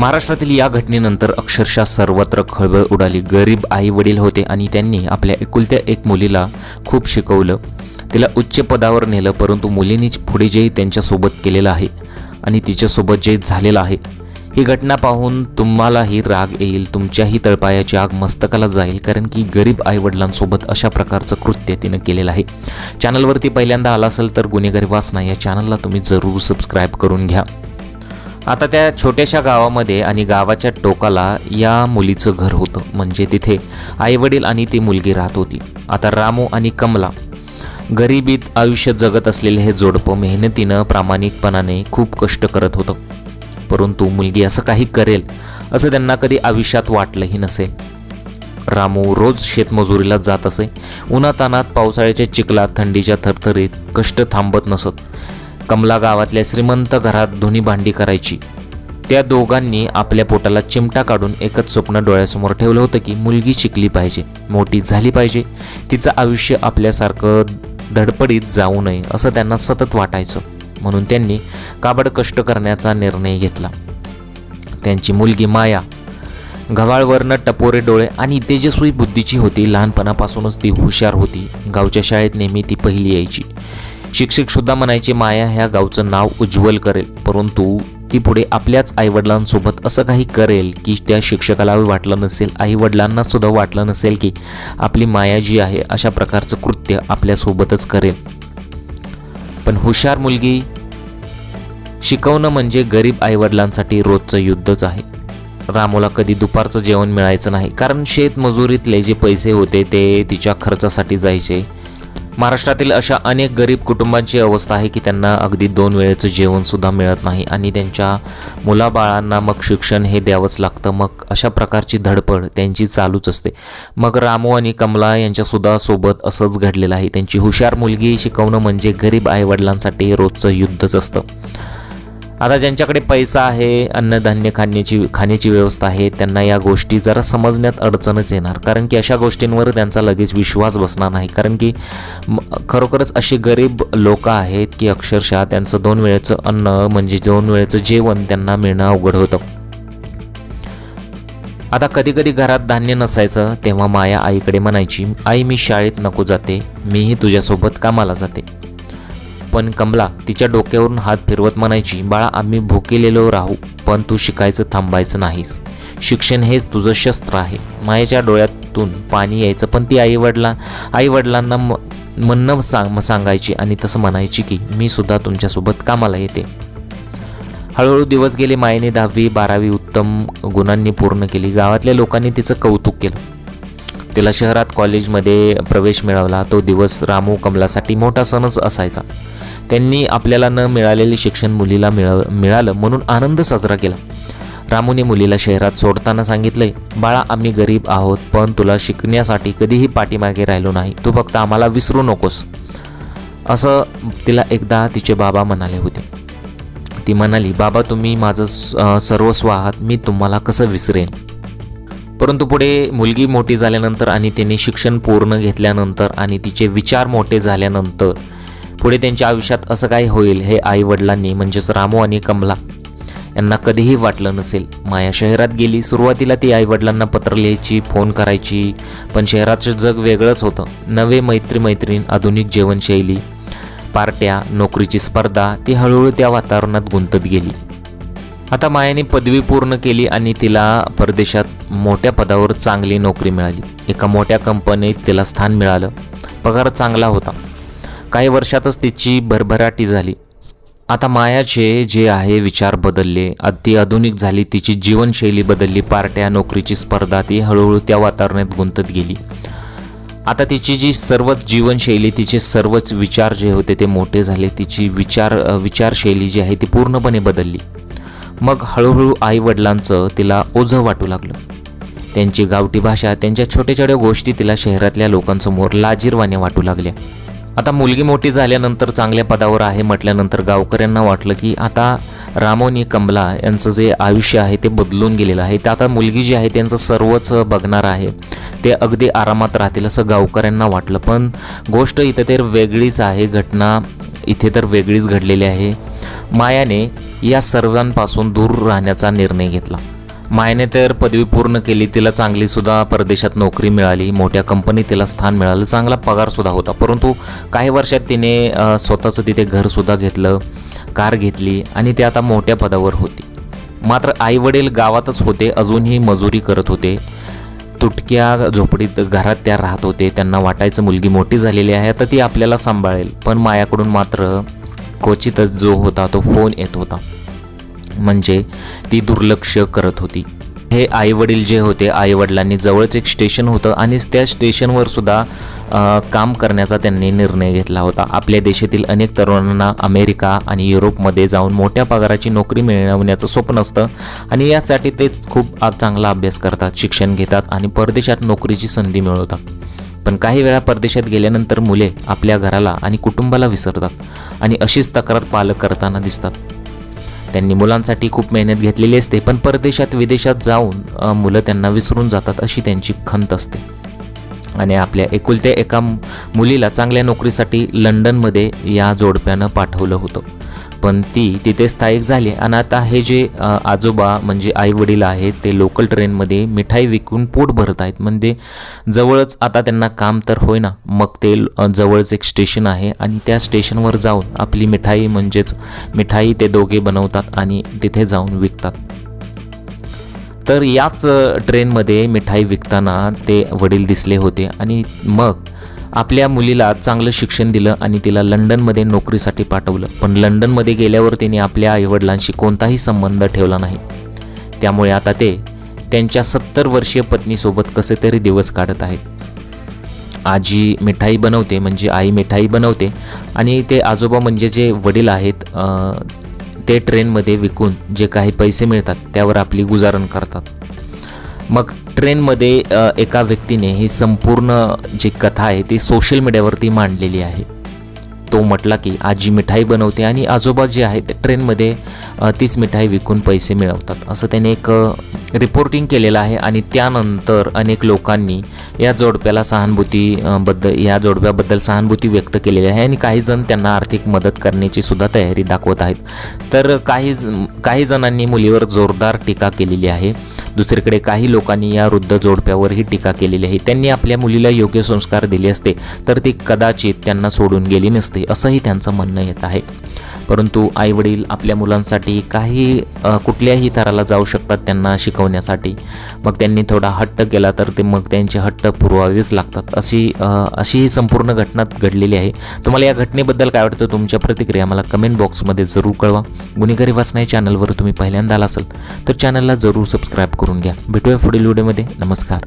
महाराष्ट्रातील या घटनेनंतर अक्षरशः सर्वत्र खळबळ उडाली. गरीब आई वडील होते आणि त्यांनी आपल्या एकुलत्या एक मुलीला खूप शिकवलं. तिला उच्च पदावर नेलं परंतु मुलीनेच पुढे जे त्यांच्यासोबत केलेलं आहे आणि तिच्यासोबत जे झालेलं आहे ही घटना पाहून तुम्हालाही राग येईल तुमच्याही तळपायाची आग मस्तकाला जाईल कारण की गरीब आईवडिलांसोबत अशा प्रकारचं कृत्य तिनं केलेलं आहे. चॅनलवरती पहिल्यांदा आला असेल तर गुन्हेगारी वासना या चॅनलला तुम्ही जरूर सबस्क्राईब करून घ्या. आता त्या छोट्याशा गावामध्ये आणि गावाच्या टोकाला या मुलीचं घर होतं. म्हणजे तिथे आईवडील आणि ती मुलगी राहत होती. आता रामू आणि कमला गरिबीत आयुष्य जगत असलेले हे जोडपं मेहनतीनं प्रामाणिकपणाने खूप कष्ट करत होतं. परंतु मुलगी असं काही करेल असं त्यांना कधी आयुष्यात वाटलंही नसेल. रामू रोज शेतमजुरीला जात असे. उन्हातानात पावसाळ्याच्या चिखलात थंडीच्या थरथरीत कष्ट थांबत नसत. कमला गावातल्या श्रीमंत घरात धुनी भांडी करायची. त्या दोघांनी आपल्या पोटाला चिमटा काढून एकच स्वप्न डोळ्यासमोर ठेवलं होतं की मुलगी शिकली पाहिजे मोठी झाली पाहिजे. तिचं आयुष्य आपल्यासारखं धडपडीत जाऊ नये असं त्यांना सतत वाटायचं. म्हणून त्यांनी काबड कष्ट करण्याचा निर्णय घेतला. त्यांची मुलगी माया. गव्हाळवरनं टपोरे डोळे आणि तेजस्वी बुद्धीची होती. लहानपणापासूनच ती हुशार होती. गावच्या शाळेत नेहमी ती पहिली यायची. शिक्षक सुद्धा म्हणायचे माया ह्या गावचं नाव उज्ज्वल करेल परंतु ती पुढे आपल्याच आईवडिलांसोबत असं काही करेल की त्या शिक्षकाला वाटलं नसेल आईवडिलांना सुद्धा वाटलं नसेल की आपली माया जी आहे अशा प्रकारचं कृत्य आपल्यासोबतच करेल. पण हुशार मुलगी शिकवणं म्हणजे गरीब आईवडिलांसाठी रोजचं युद्धच आहे. रामूला कधी दुपारचं जेवण मिळायचं नाही कारण शेतमजुरीतले जे पैसे होते ते तिच्या खर्चासाठी जायचे. महाराष्ट्रातील अशा अनेक गरीब कुटुंबांची अवस्था आहे की त्यांना अगदी दोन वेळेचं जेवणसुद्धा मिळत नाही आणि त्यांच्या मुलाबाळांना मग शिक्षण हे द्यावंच लागतं. मग अशा प्रकारची धडपड त्यांची चालूच असते. मग रामू आणि कमला यांच्यासुद्धा सोबत असंच घडलेलं आहे. त्यांची हुशार मुलगी शिकवणं म्हणजे गरीब आईवडिलांसाठी रोजचं युद्धच असतं. आता ज्यांच्याकडे पैसा आहे अन्नधान्य खाण्याची खाण्याची व्यवस्था आहे त्यांना या गोष्टी जरा समजण्यात अडचणच येणार. कारण की अशा गोष्टींवर त्यांचा लगेच विश्वास बसणार नाही. कारण की म- खरोखरच अशी गरीब लोक आहेत की अक्षरशः त्यांचं दोन वेळेचं अन्न म्हणजे दोन वेळेचं जेवण त्यांना मिळणं अवघड होतं. आता कधी कधी घरात धान्य नसायचं तेव्हा माया आईकडे म्हणायची आई मी शाळेत नको जाते. मीही तुझ्यासोबत कामाला जाते. पण कमला तिच्या डोक्यावरून हात फिरवत म्हणायची बाळा आम्ही भुकेलेलो राहू पण तू शिकायचं थांबायचं नाहीस. शिक्षण हेच तुझं शस्त्र आहे. मायेच्या डोळ्यातून पाणी यायचं पण ती आईवडला आईवडिलांना म म्हणणं सांग सांगायची आणि तसं म्हणायची की मी सुद्धा तुमच्यासोबत कामाला येते. हळूहळू दिवस गेले मायेने दहावी बारावी उत्तम गुणांनी पूर्ण केली. गावातल्या लोकांनी तिचं कौतुक केलं. तिला शहरात कॉलेजमध्ये प्रवेश मिळवला तो दिवस रामू कमलासाठी मोठा सणच असायचा. त्यांनी आपल्याला न मिळालेले शिक्षण मुलीला मिळ मिळालं म्हणून आनंद साजरा केला. रामूने मुलीला शहरात सोडताना सांगितलंय बाळा आम्ही गरीब आहोत पण तुला शिकण्यासाठी कधीही पाठीमागे राहिलो नाही. तू फक्त आम्हाला विसरू नकोस. असं तिला एकदा तिचे बाबा म्हणाले होते. ती म्हणाली बाबा तुम्ही माझं स- सर्वस्व आहात मी तुम्हाला कसं विसरेन? परंतु पुढे मुलगी मोठी झाल्यानंतर आणि तिने शिक्षण पूर्ण घेतल्यानंतर आणि तिचे विचार मोठे झाल्यानंतर पुढे त्यांच्या आयुष्यात असं काय होईल हे आई वडिलांनी म्हणजेच रामू आणि कमला यांना कधीही वाटलं नसेल. माया शहरात गेली सुरुवातीला ती आई वडिलांना पत्र लिहायची फोन करायची पण शहराचं जग वेगळंच होतं. नवे मैत्री मैत्रीण आधुनिक जीवनशैली पार्ट्या नोकरीची स्पर्धा ती हळूहळू त्या वातावरणात गुंतत गेली. आता मायाने पदवी पूर्ण केली आणि तिला परदेशात मोठ्या पदावर चांगली नोकरी मिळाली. एका मोठ्या कंपनीत तिला स्थान मिळालं. पगार चांगला होता. काही वर्षातच तिची भरभराटी झाली. आता मायाचे जे आहे विचार बदलले अति आधुनिक झाली तिची जीवनशैली बदलली पार्ट्या नोकरीची स्पर्धा ती हळूहळू त्या वातावरणात गुंतत गेली. आता तिची जी सर्वच जीवनशैली तिचे सर्वच विचार जे होते ते मोठे झाले. तिची विचार विचारशैली जी आहे ती पूर्णपणे बदलली. मग हळूहळू आईवडिलांचं तिला ओझं वाटू लागलं. त्यांची गावठी भाषा त्यांच्या छोट्या छोट्या गोष्टी तिला शहरातल्या लोकांसमोर लाजीरवाने वाटू लागल्या. आता मुलगी मोठी झाल्यानंतर चांगल्या पदावर आहे म्हटल्यानंतर गावकऱ्यांना वाटलं की आता रामोनी कमला यांचं जे आयुष्य आहे ते बदलून गेलेलं आहे. ते आता मुलगी जी आहे त्यांचं सर्वच बघणार आहे. ते अगदी आरामात राहतील असं गावकऱ्यांना वाटलं. पण गोष्ट इथं तर वेगळीच आहे. घटना इथे तर वेगळीच घडलेली आहे. मायाने या सर्वांपासून दूर राहण्याचा निर्णय घेतला. मायने तर पदवी पूर्ण केली तिला चांगली सुद्धा परदेशात नोकरी मिळाली मोठ्या कंपनीत तिला स्थान मिळालं चांगला पगारसुद्धा होता. परंतु काही वर्षात तिने स्वतःचं तिथे घरसुद्धा घेतलं कार घेतली आणि ती आता मोठ्या पदावर होती. मात्र आईवडील गावातच होते अजूनही मजुरी करत होते. तुटक्या झोपडीत घरात त्या राहत होते. त्यांना वाटायचं मुलगी मोठी झालेली आहे तर ती आपल्याला सांभाळेल. पण मायाकडून मात्र क्वचितच जो होता तो फोन येत होता. म्हणजे ती दुर्लक्ष करत होती. हे आईवडील जे होते आईवडिलांनी जवळच एक स्टेशन होतं आणि त्या स्टेशनवर सुद्धा काम करण्याचा त्यांनी निर्णय घेतला होता. आपल्या देशातील अनेक तरुणांना अमेरिका आणि युरोपमध्ये जाऊन मोठ्या पगाराची नोकरी मिळवण्याचं स्वप्न असतं आणि यासाठी ते खूप चांगला अभ्यास करतात शिक्षण घेतात आणि परदेशात नोकरीची संधी मिळवतात. पण काही वेळा परदेशात गेल्यानंतर मुले आपल्या घराला आणि कुटुंबाला विसरतात आणि अशीच तक्रार पालक करताना दिसतात. त्यांनी मुलांसाठी खूप मेहनत घेतलेली असते पण परदेशात विदेशात जाऊन मुलं त्यांना विसरून जातात अशी त्यांची खंत असते. आणि आपल्या एकुलत्या एका मुलीला चांगल्या नोकरीसाठी लंडनमध्ये या जोडप्यानं पाठवलं होतं. पण ती तिथे स्थायिक झाली. आणि आता हे जे आजोबा म्हणजे आई वडील आहेत ते लोकल ट्रेनमध्ये मिठाई विकून पोट भरत आहेत. म्हणजे जवळच आता त्यांना काम तर होईना. मग ते जवळच एक स्टेशन आहे आणि त्या स्टेशनवर जाऊन आपली मिठाई म्हणजेच मिठाई ते दोघे बनवतात आणि तिथे जाऊन विकतात. तर याच ट्रेनमध्ये मिठाई विकताना ते वडील दिसले होते आणि मग आपल्या मुलीला चांगलं शिक्षण दिलं आणि तिला लंडनमध्ये नोकरीसाठी पाठवलं. पण लंडनमध्ये गेल्यावर तिने आपल्या आईवडिलांशी कोणताही संबंध ठेवला नाही. त्यामुळे आता ते त्यांच्या सत्तर वर्षीय पत्नीसोबत कसे तरी दिवस काढत आहेत. आजी मिठाई बनवते म्हणजे आई मिठाई बनवते आणि ते आजोबा म्हणजे जे वडील आहेत ते ट्रेनमध्ये विकून जे काही पैसे मिळतात त्यावर आपली गुजारण करतात. मग ट्रेनमध्ये एका व्यक्तीने ही संपूर्ण जी कथा आहे ती सोशल मीडियावरती मांडलेली आहे. तो म्हटला की आजी मिठाई बनवते आणि आजोबा जे आहेत ट्रेनमध्ये तीच मिठाई विकून पैसे मिळवतात. असं त्याने एक रिपोर्टिंग केलेलं आहे आणि त्यानंतर अनेक लोकांनी या जोडप्याला सहानुभूतीबद्दल या जोडप्याबद्दल सहानुभूती व्यक्त केलेली आहे आणि काही जण त्यांना आर्थिक मदत करण्याची सुद्धा तयारी दाखवत आहेत. तर काही काही जणांनी मुलीवर जोरदार टीका केलेली आहे. दुसरीकडे काही लोकांनी या वृद्ध जोडप्यावरही टीका केलेली आहे. त्यांनी आपल्या मुलीला योग्य संस्कार दिले असते तर ती कदाचित त्यांना सोडून गेली नसते असंही त्यांचं म्हणणं येत आहे. परंतु आईवडील आपल्या मुलांसाठी काही कुठल्याही थराला जाऊ शकतात त्यांना शिकवण्यासाठी. मग त्यांनी थोडा हट्ट केला तर ते मग त्यांचे हट्ट पुरवावेच लागतात. अशी अशी ही संपूर्ण घटना घडलेली आहे. तुम्हाला या घटनेबद्दल काय वाटतं तुमच्या प्रतिक्रिया मला कमेंट बॉक्समध्ये जरूर कळवा. गुन्हेगारी वाचनाय चॅनलवर तुम्ही पहिल्यांदा आला असाल तर चॅनलला जरूर सबस्क्राईब करून घ्या. भेटूया पुढील व्हिडिओमध्ये. नमस्कार.